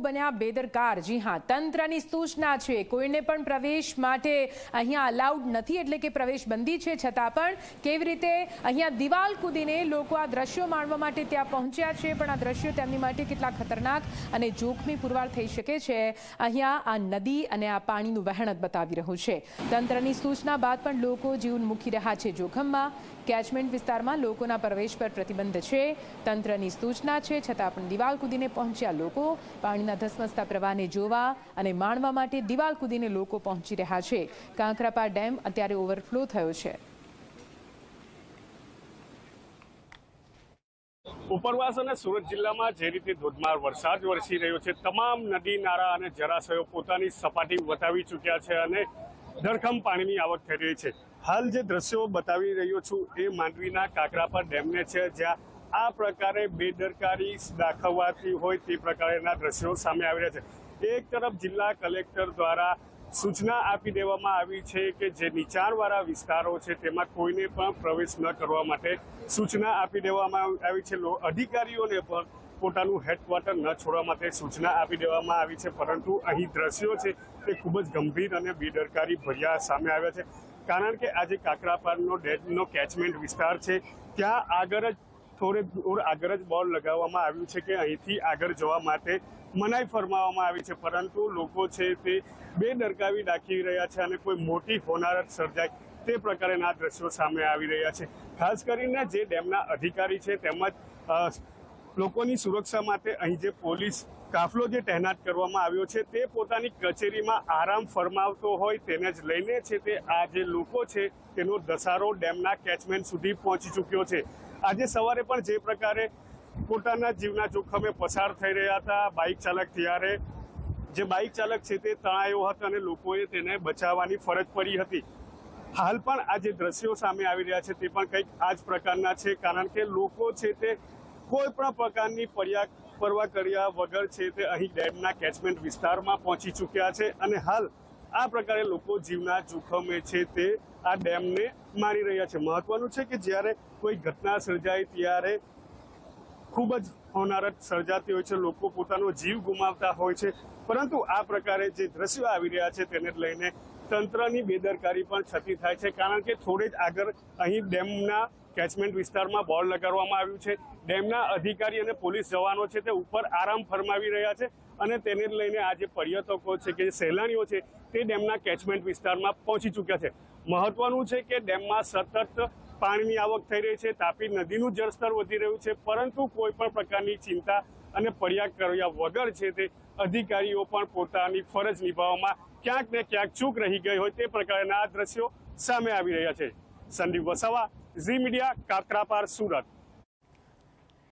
બન્યા બેદરકાર. જી હા, તંત્રની સૂચના છે, કોઈને પણ પ્રવેશ માટે અહીંયા અલાઉડ નથી, એટલે કે પ્રવેશ બંધી છે, છતાં પણ કેવી રીતે અહીંયા દિવાલ કૂદીને લોકો આ દ્રશ્યો માણવા માટે ત્યાં પહોંચ્યા છે, પણ આ દ્રશ્યો તેમની માટે કેટલા ખતરનાક અને જોખમી પુરવાર થઈ શકે છે, અહીંયા આ નદી અને આ પાણીનું વહેણ બતાવી રહ્યું છે. તંત્રની સૂચના બાદ પણ લોકો જીવન મૂકી રહ્યા છે જોખમમાં. કેચમેન્ટ વિસ્તારમાં લોકોના પ્રવેશ પર પ્રતિબંધ છે. તંત્રની સૂચના છે, છતાં પણ દિવાલ કૂદીને પહોંચ્યા લોકો પાણીના ધસમસતા પ્રવાહને જોવા અને માણવા માટે દિવાલ કૂદીને લોકો પહોંચી રહ્યા છે. કાંકરાપા ડેમ અત્યારે ઓવરફ્લો થયો છે. ઉપરવાસ અને સુરત જિલ્લામાં જે રીતે ધોધમાર વરસાદ વરસી રહ્યો છે, તમામ નદી, નાળા અને જળાશયો પોતાની સપાટી વટાવી ચૂક્યા છે અને ધરખમ પાણીની આવક થઈ રહી છે. હાલ જે દ્રશ્યો બતાવી રહ્યો છું, એ માંડવીના કાકરાપર ડેમને છે, જ્યાં આ પ્રકારે બેદરકારી દાખવવાથી હોય તે પ્રકારના દ્રશ્યો સામે આવી રહ્યા છે. એક તરફ જિલ્લા કલેક્ટર દ્વારા સૂચના આપી દેવામાં આવી છે કે જે નીચાણવાળા વિસ્તારો છે તેમાં કોઈને પણ પ્રવેશ ન કરવા માટે સૂચના આપી દેવામાં આવી છે. અધિકારીઓને પણ પોતાનું હેડક્વાર્ટર ન છોડવા માટે સૂચના આપી દેવામાં આવી છે. પરંતુ અહીં દ્રશ્યો છે તે ખૂબ જ ગંભીર અને બેદરકારી ભર્યા સામે આવ્યા છે. કારણ કે આજે કાકરાપારનો ડેમનો કેચમેન્ટ વિસ્તાર છે. ત્યાં આગળ જ થોડે દૂર આગળ જ બોર્ડ લગાવવામાં આવ્યું છે કે અહીંથી આગળ જવા માટે મનાઈ ફરમાવવામાં આવી છે. પરંતુ લોકો છે તે બે દરકાવી દાખવી રહ્યા છે અને કોઈ મોટી હોનારત સર્જાય તે પ્રકારના દ્રશ્યો સામે આવી રહ્યા છે. ખાસ કરીને જે ડેમના અધિકારી છે તેમજ લોકોની સુરક્ષા માટે અહીં જે પોલીસ કાફલો જે તહેનાત કરવામાં આવ્યો છે, તે પોતાની કચેરીમાં આરામ ફરમાવતો હોય તેને જ લઈને છે તે આ જે લોકો છે, તેનો ધસારો ડેમના કેચમેન્ટ સુધી પહોંચી ચૂક્યો છે. આજે સવારે પણ જે પ્રકારે પોતાના જીવના જોખમે પસાર થઈ રહ્યા હતા, બાઇક ચાલક ત્યારે જે બાઇક ચાલક છે તે તણાયો હતો અને લોકોએ તેને બચાવવાની ફરજ પડી હતી. હાલ પણ આ જે દ્રશ્યો સામે આવી રહ્યા છે તે પણ કંઈક આ જ પ્રકારના છે, કારણ કે લોકો છે તે કોઈ પણ પ્રકારની પર્યા પરવા કર્યા વગર છે તે અહીં ડેમના કેચમેન્ટ વિસ્તારમાં પહોંચી ચૂક્યા છે અને હાલ આ પ્રકારે લોકો જીવના જોખમે છે તે આ ડેમને મારી રહ્યા છે. મહત્વનું છે કે જ્યારે કોઈ ઘટના સર્જાય ત્યારે ખૂબ જ હોનારત સર્જાતી હોય છે. લોકો પોતાનો જીવ ગુમાવતા હોય છે. પરંતુ આ પ્રકારે જે દ્રશ્યો આવી રહ્યા છે તેને લઈને તંત્રની બેદરકારી પણ છતી થાય છે. કારણ કે થોડે જ આગળ અહીં ડેમના કેચમેન્ટ વિસ્તારમાં બોર્ડ લગાડવામાં આવ્યું છે. ડેમના અધિકારી અને પોલીસ જવાનો છે તે ઉપર આરામ ફરમાવી રહ્યા છે અને તેને લઈને આ જે પર્યટકો છે કે સહેલાણીઓ છે તે ડેમના કેચમેન્ટ વિસ્તારમાં પહોંચી ચૂક્યા છે. મહત્વનું છે કે ડેમમાં સતત પાણીની આવક થઈ રહી છે. તાપી નદીનું જળસ્તર વધી રહ્યું છે. પરંતુ કોઈ પણ પ્રકારની ચિંતા અને પર્યા કર્યા વગર છે તે અધિકારીઓ પણ પોતાની ફરજ નિભાવવામાં ક્યાંક ને ક્યાંક ચૂક રહી ગઈ હોય તે પ્રકારના આ દ્રશ્યો સામે આવી રહ્યા છે. સંદીપ વસાવા, ઝી મીડિયા, કાકરાપાર, સુરત.